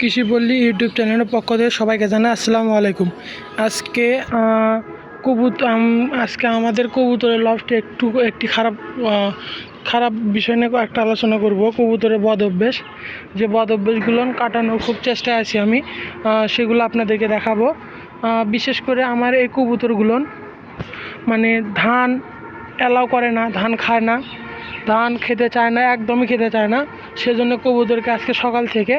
কৃষিপল্লী YouTube চ্যানেলের পক্ষ থেকে সবাইকে জানাই আসসালামু আলাইকুম। আজকে কবুত আজকে আমাদের কবুতরের লফটে একটু, একটি খারাপ খারাপ বিষয় নিয়ে একটা আলোচনা করব, কবুতরের বদ অভ্যেস। যে বদ অভ্যেসগুলো কাটানোর খুব চেষ্টায় আছি আমি সেগুলো আপনাদেরকে দেখাবো। বিশেষ করে আমার এই কবুতরগুলো মানে ধান অ্যালাউ করে না, ধান খায় না, ধান খেতে চায় না, একদমই খেতে চায় না। সেজন্য কবুতরকে আজকে সকাল থেকে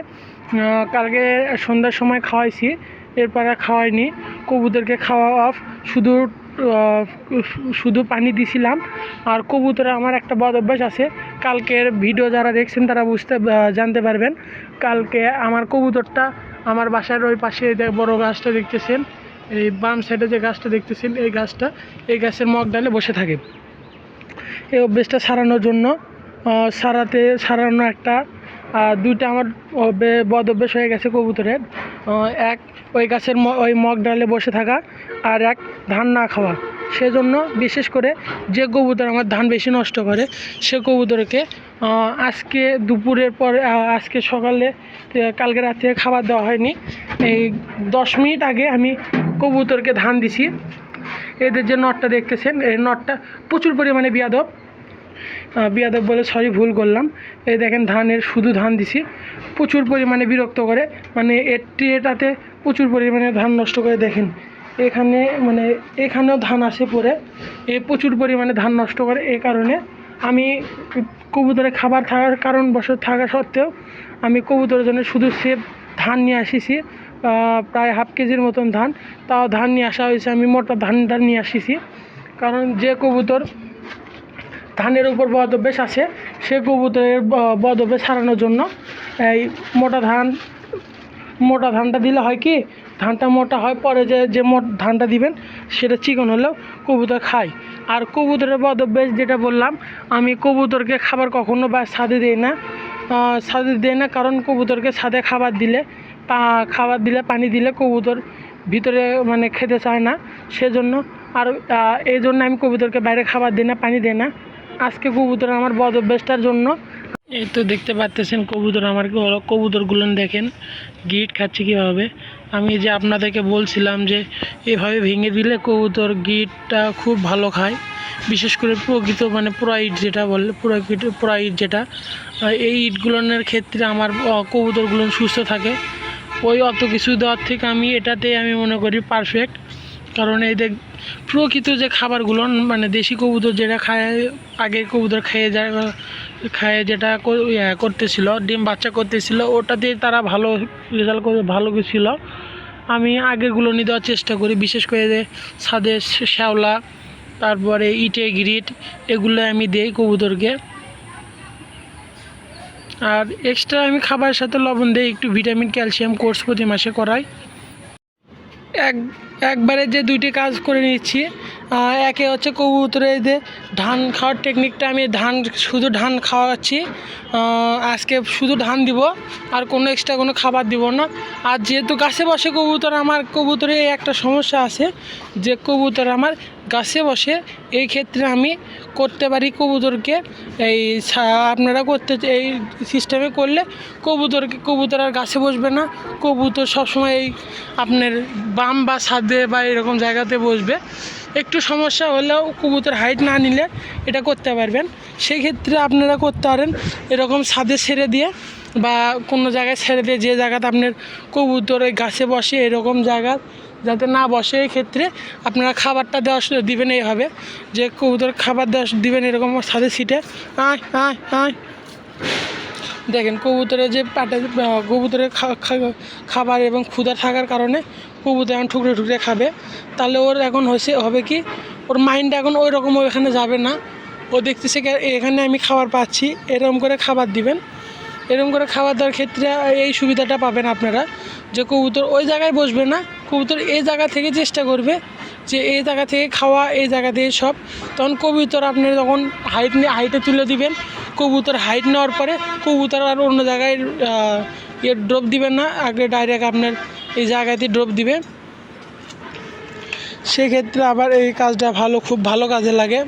কালকে সন্ধ্যার সময় খাওয়াইছি, এরপরে আর খাওয়াইনি। কবুতরকে খাওয়া অফ শুধু শুধু পানি দিছিলাম। আর কবুতরে আমার একটা বদ অভ্যাস আছে, কালকের ভিডিও যারা দেখছেন তারা বুঝতে জানতে পারবেন। কালকে আমার কবুতরটা আমার বাসার ওই পাশে বড় গাছটা দেখতেছেন, এই বাম সাইডে যে গাছটা দেখতেছেন, এই গাছটা, এই গাছের মগ ডালে বসে থাকে। এই অভ্যেসটা সারানোর জন্য সারাতে, সারানো একটা দুইটা আমার বদ অভ্যেস হয়ে গেছে কবুতরের। এক ওই গাছের ওই মগ ডালে বসে থাকা আর এক ধান না খাওয়া। সেজন্য বিশেষ করে যে কবুতর আমার ধান বেশি নষ্ট করে, সে কবুতরকে আজকে দুপুরের পর আজকে সকালে কালকে রাত্রে খাবার দেওয়া হয়নি। এই দশ মিনিট আগে আমি কবুতরকে ধান দিছি। এদের যে নটটা দেখতেছেন, এই নটটা প্রচুর পরিমাণে বিয়াদব। বিয়াদব বলে সরি, ভুল করলাম। এই দেখেন ধানের, শুধু ধান দিছি। প্রচুর পরিমাণে বিরক্ত করে। মানে এর প্রচুর পরিমাণে ধান নষ্ট করে। দেখেন, এখানে মানে এখানেও ধান আসে পরে এ প্রচুর পরিমাণে ধান নষ্ট করে। এই কারণে আমি কবুতরের খাবার থাকার কারণ বছর থাকা সত্ত্বেও আমি কবুতরের জন্য শুধু সেব ধান নিয়ে আসিছি। প্রায় হাফ কেজির মতন ধান। তাও ধান নিয়ে আসা হয়েছে। আমি মোটা ধান ধানটা নিয়ে আসিছি। কারণ যে কবুতর ধানের উপর বদ অভ্যেস আছে। সে কবুতরের ব- বদ সারানোর জন্য এই মোটা ধান, মোটা ধানটা দিলে হয় কি, ধানটা মোটা হয় পরে যে যে মোট ধানটা দিবেন, সেটা চিকন হলেও কবুতর খায়। আর কবুতরের বদ যেটা বললাম, আমি কবুতরকে খাবার কখনো বা ছাদে দিই না। ছাদে দিই না কারণ কবুতরকে ছাদে খাবার দিলে, পা- খাবার দিলে, পানি দিলে কবুতর ভিতরে মানে খেতে চায় না। সেজন্য আর এই জন্য আমি কবুতরকে বাইরে খাবার দিই না, পানি দিই না। আজকে কবুতর আমার বদ অভ্যেসটার জন্য। এই তো দেখতে পাচ্তেছেন কবুতর আমার কবুতরগুলো দেখেন, গিট খাচ্ছে কীভাবে? আমি যে আপনাদেরকে বলছিলাম যে, এভাবে ভেঙে দিলে কবুতর গিটটা খুব ভালো খায়। বিশেষ করে প্রকৃত মানে পুরা ইট যেটা বলে, প্রকৃত পুরা ইট যেটা এই ইটগুলোনের ক্ষেত্রে আমার কবুতরগুলো সুস্থ থাকে। ওই অত কিছু দেওয়ার থেকে আমি এটাতে আমি মনে করি পারফেক্ট কারণ এই দেখ, প্রকৃত যে খাবারগুলো মানে দেশি কবুতর যেটা খায় আগে কবুতর খেয়ে যায় খায় যেটা কর- করতেছিল, ডিম বাচ্চা করতেছিল, ওটাতে তারা ভালো রেজাল্ট করে, ভালো ছিল। আমি আগেরগুলো নিয়ে দেওয়ার চেষ্টা করি, বিশেষ করে যে ছাদে শ্যাওলা, তারপরে ইটে গ্রিট, এগুলো আমি দেই কবুতরকে। আর এক্সট্রা আমি খাবারের সাথে লবণ দিই, একটু ভিটামিন ক্যালসিয়াম কোর্স প্রতি মাসে করাই। এক একবারে যে দুইটি কাজ করে নিচ্ছি একে হচ্ছে কবুতরের যে ধান খাওয়ার টেকনিকটা আমি ধান, শুধু ধান খাওয়াচ্ছি। আজকে শুধু ধান দিব, আর কোনো এক্সট্রা কোনো খাবার দিব না। আর যেহেতু গাছে বসে কবুতর, আমার কবুতরে একটা সমস্যা আছে যে কবুতর আমার গাছে বসে। এই ক্ষেত্রে আমি করতে পারি কবুতরকে এই আপনারা করতে, এই সিস্টেমে করলে কবুতরকে, কবুতর আর গাছে বসবে না। কবুতর সবসময় এই আপনার বাম বা ছাদে বা এরকম জায়গাতে বসবে। একটু সমস্যা হলেও কবুতর হাইট না নিলে এটা করতে পারবেন। সেক্ষেত্রে আপনারা করতে পারেন এরকম ছাদে ছেড়ে দিয়ে বা কোনো জায়গায় ছেড়ে দিয়ে যে জায়গাতে আপনার কবুতর ওই গাছে বসে এরকম জায়গা যাতে না বসে, এই ক্ষেত্রে আপনারা খাবারটা দেওয়া দিবেন এইভাবে। যে কবুতর খাবার দেওয়া দিবেন এরকম ছাদে সিটে আয় আয় আয়। দেখেন কবুতরের যে পাটে কবুতরের খাবার এবং ক্ষুধা থাকার কারণে কবুতর এখন ঠুকরে ঠুকরে খাবে। তাহলে ওর এখন হয়েছে, হবে কি, ওর মাইন্ড এখন ওই রকম ওইখানে যাবে না। ও দেখতেছে এখানে আমি খাবার পাচ্ছি, এরকম করে খাবার দিবেন। এরকম করে খাবার দেওয়ার ক্ষেত্রে এই সুবিধাটা পাবেন আপনারা, যে কবুতর ওই জায়গায় বসবে না, কবুতর এই জায়গা থেকে চেষ্টা করবে যে এই জায়গা থেকে খাওয়া, এই জায়গা থেকে সব। তখন কবুতর আপনি যখন হাইট নিয়ে হাইটে তুলে দিবেন, কবুতর হাইট নেওয়ার পরে কবুতর আর অন্য জায়গায় ইয়ে ড্রপ দিবেন না, আগে ডাইরেক্ট আপনার এই জায়গাতে ড্রপ দিবে। সেক্ষেত্রে আবার এই কাজটা ভালো, খুব ভালো কাজে লাগে।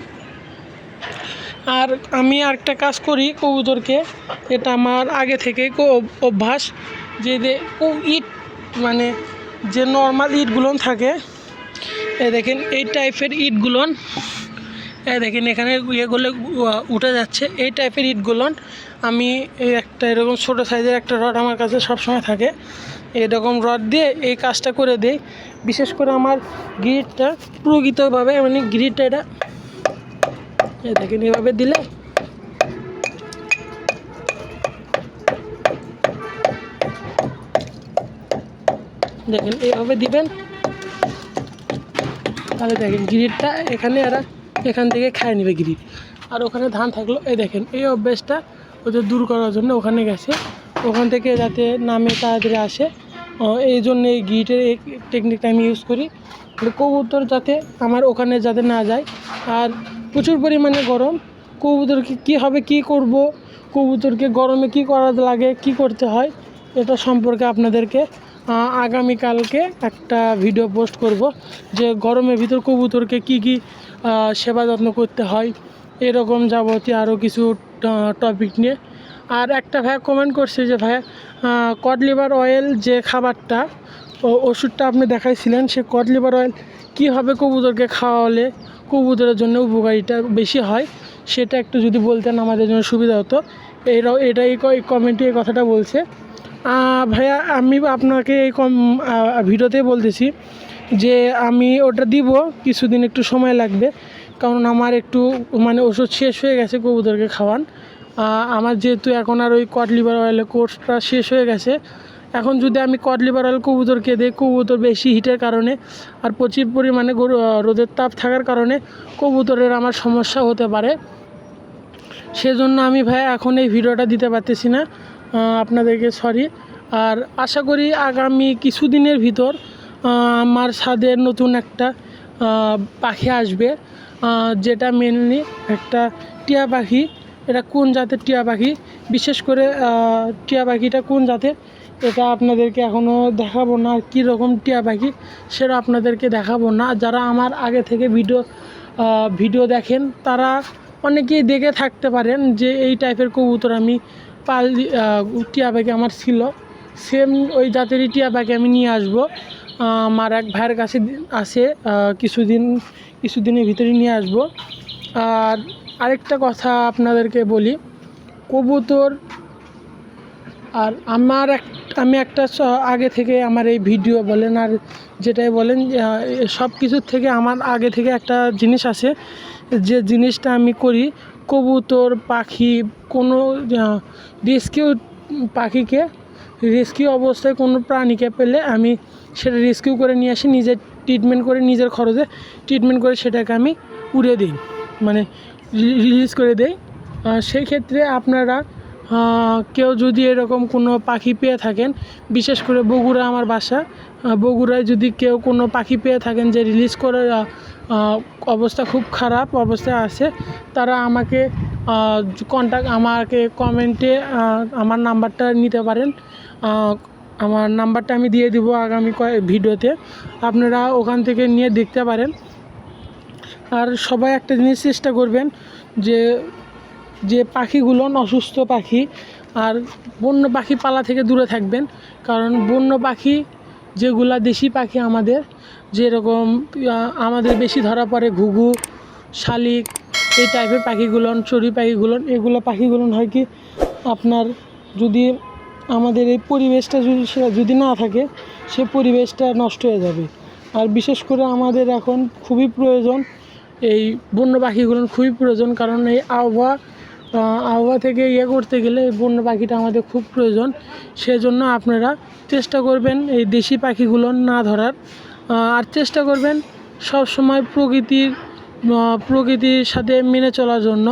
আর আমি আরেকটা কাজ করি কবুতরকে, এটা আমার আগে থেকেই কো- অভ্যাস যে ইট মানে যে নর্মাল ইটগুলো থাকে, এ দেখেন এই টাইপের ইটগুলো, এ দেখেন এখানে ইয়েগুলো উঠে যাচ্ছে। এই টাইপের ইটগুলো আমি একটা এরকম ছোটো সাইজের একটা রড আমার কাছে সবসময় থাকে। এরকম রড দিয়ে এই কাজটা করে দিই। বিশেষ করে আমার গ্রিডটা প্রকৃতভাবে মানে গ্রিডটা এটা দেখেন, এভাবে দিলে দেখেন এইভাবে দিবেন। তাহলে দেখেন গ্রিডটা এখানে এরা এখান থেকে খায় নেবে গ্রিড আর ওখানে ধান থাকল, এই দেখেন, এই অভ্যাসটা ওদের দূর করার জন্য ওখানে গেছে। ওখান থেকে যাতে নামে তাড়াতাড়ি আসে। এই জন্য এই গিটের এই টেকনিকটা আমি ইউজ করি। কবুতর যাতে আমার ওখানে যাতে না যায়। আর প্রচুর পরিমাণে গরম। কবুতরকে কী হবে, কী করব? কবুতরকে গরমে কী করা লাগে, কী করতে হয়? এটা সম্পর্কে আপনাদেরকে আগামীকালকে একটা ভিডিও পোস্ট করব যে গরমের ভিতর কবুতরকে কি কি সেবা যত্ন করতে হয়। এরকম যাবতীয় আরও কিছু টপিক নিয়ে আর একটা ভাইয়া কমেন্ট করছে যে ভাইয়া কড লিভার অয়েল যে খাবারটা, ও ওষুধটা আপনি দেখাইছিলেন, সে কড লিভার অয়েল কীভাবে কবুতরকে খাওয়ালে কবুতরের জন্য উপকারিতা বেশি হয়, সেটা একটু যদি বলতেন আমাদের জন্য সুবিধা হতো। এরাও এটাই কমেন্টে এই কথাটা বলছে। ভাইয়া, আমি আপনাকে এই কম ভিডিওতে বলতেছি যে আমি ওটা দিব, কিছুদিন একটু সময় লাগবে, কারণ আমার একটু মানে ওষুধ শেষ হয়ে গেছে কবুতরকে খাওয়ান। আমার যেহেতু এখন আর ওই কট লিভার অয়েলের কোর্সটা শেষ হয়ে গেছে, এখন যদি আমি কট লিভার অয়েল কবুতরকে দিই, কবুতর বেশি হিটের কারণে আর প্রচুর পরিমাণে রোদের তাপ থাকার কারণে কবুতরের আমার সমস্যা হতে পারে। সেজন্য আমি ভাই এখন এই ভিডিওটা দিতে পারতেছি না আপনাদেরকে সরি আর আশা করি আগামী কিছুদিনের ভিতর আমার ছাদে নতুন একটা পাখি আসবে যেটা মেনলি একটা টিয়া পাখি। এটা কোন জাতের টিয়া পাখি? বিশেষ করে টিয়া পাখিটা কোন জাতের? এটা আপনাদেরকে এখনও দেখাবো না কী রকম টিয়া পাখি, সেটা আপনাদেরকে দেখাবো না। যারা আমার আগে থেকে ভিডিও ভিডিও দেখেন, তারা অনেকেই দেখে থাকতে পারেন যে এই টাইপের কবুতর আমি পাল টিয়া পাখি আমার ছিল। সেম ওই জাতেরই টিয়া পাখি আমি নিয়ে আসব। আমার এক ভাইয়ের কাছে আছে কিছুদিন, কিছুদিনের ভিতরে নিয়ে আসব। আর আরেকটা কথা আপনাদেরকে বলি, কবুতর আর আমার এক, আমি একটা আগে থেকে আমার এই ভিডিও বলেন আর যেটাই বলেন সব কিছুর থেকে আমার আগে থেকে একটা জিনিস আছে, যে জিনিসটা আমি করি, কবুতর, পাখি, কোনো রেস্কিউ পাখিকে রেস্কিউ অবস্থায় কোনো প্রাণীকে পেলে আমি সেটা রেস্কিউ করে নিয়ে আসি, নিজের ট্রিটমেন্ট করে, নিজের খরচে ট্রিটমেন্ট করে সেটাকে আমি উড়ে দিই। মানে রিলিজ করে দেয় সেই ক্ষেত্রে আপনারা কেউ যদি এরকম কোনো পাখি পেয়ে থাকেন বিশেষ করে বগুড়া আমার বাসা বগুড়ায় যদি কেউ কোনো পাখি পেয়ে থাকেন যে রিলিজ করে আহ, আহ, অবস্থা খুব খারাপ অবস্থায় আছে তারা আমাকে কন্ট্যাক্ট আমাকে কমেন্টে আমার নাম্বারটা নিতে পারেন। আমার নাম্বারটা আমি দিয়ে দিব আগামী কয়েক ভিডিওতে আপনারা ওখান থেকে নিয়ে দেখতে পারেন। আর সবাই একটা জিনিস চেষ্টা করবেন যে যে পাখিগুলো অসুস্থ পাখি আর বন্য পাখি পালা থেকে দূরে থাকবেন। কারণ বন্য পাখি, যেগুলা দেশি পাখি আমাদের, যেরকম আমাদের বেশি ধরা পড়ে ঘুঘু, শালিক, এই টাইপের পাখিগুলো চড়ি পাখিগুলো, এগুলো পাখিগুলো হয় কি, আপনার যদি আমাদের এই পরিবেশটা যদি যদি না থাকে, সে পরিবেশটা নষ্ট হয়ে যাবে। আর বিশেষ করে আমাদের এখন খুবই প্রয়োজন এই বন্য পাখিগুলো খুবই প্রয়োজন, কারণ এই আবহাওয়া আবহাওয়া থেকে ইয়ে করতে গেলে এই বন্য পাখিটা আমাদের খুব প্রয়োজন। সেজন্য আপনারা চেষ্টা করবেন এই দেশি পাখিগুলো না ধরার। আর চেষ্টা করবেন সব সময় প্রকৃতির প্রকৃতির সাথে মেনে চলার জন্য।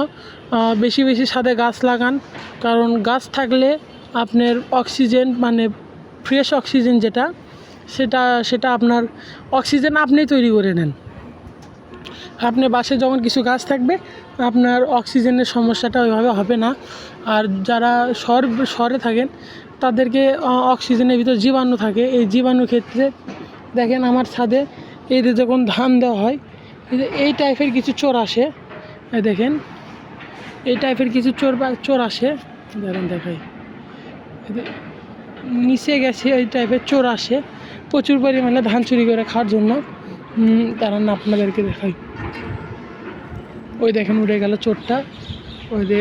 বেশি বেশি সাথে গাছ লাগান, কারণ গাছ থাকলে আপনার অক্সিজেন মানে ফ্রেশ অক্সিজেন যেটা, সেটা সেটা আপনার অক্সিজেন আপনিই তৈরি করে নেন। আপনার বাসে যখন কিছু গাছ থাকবে, আপনার অক্সিজেনের সমস্যাটা ওইভাবে হবে না। আর যারা শহর শহরে থাকেন, তাদেরকে অক্সিজেনের ভিতর জীবাণু থাকে। এই জীবাণু ক্ষেত্রে দেখেন আমার ছাদে যে যখন ধান দেওয়া হয়, এই টাইপের কিছু চোর আসে। দেখেন, এই টাইপের কিছু চোর চোর আসে। দেখেন, দেখাই। নিচে গেছে এই টাইপের চোর আসে। প্রচুর পরিমাণে ধান চুরি করে খাওয়ার জন্য। দাঁড়ান আপনাদেরকে দেখাই। ওই দেখেন, উড়ে গেল চোরটা। ওই যে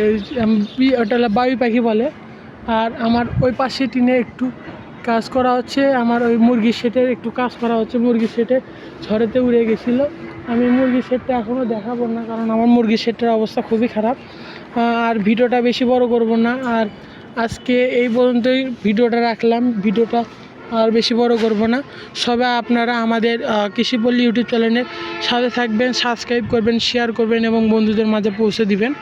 ওটা বাবুই পাখি বলে। আর আমার ওই পাশে টিনে একটু কাজ করা হচ্ছে। আমার ওই মুরগির সেটের একটু কাজ করা হচ্ছে। মুরগির সেটে ঝড়েতে উড়ে গেছিল। আমি মুরগির সেটটা এখনও দেখাবো না, কারণ আমার মুরগির সেটটার অবস্থা খুবই খারাপ। আর ভিডিওটা বেশি বড় করব না। আর আজকে এই পর্যন্তই ভিডিওটা রাখলাম। ভিডিওটা আর বেশি বড় করব না। সবাই আপনারা আমাদের কৃষিপল্লী ইউটিউব চ্যানেলের সাথে থাকবেন, সাবস্ক্রাইব করবেন শেয়ার করবেন এবং বন্ধুদের মাঝে পৌঁছে দিবেন।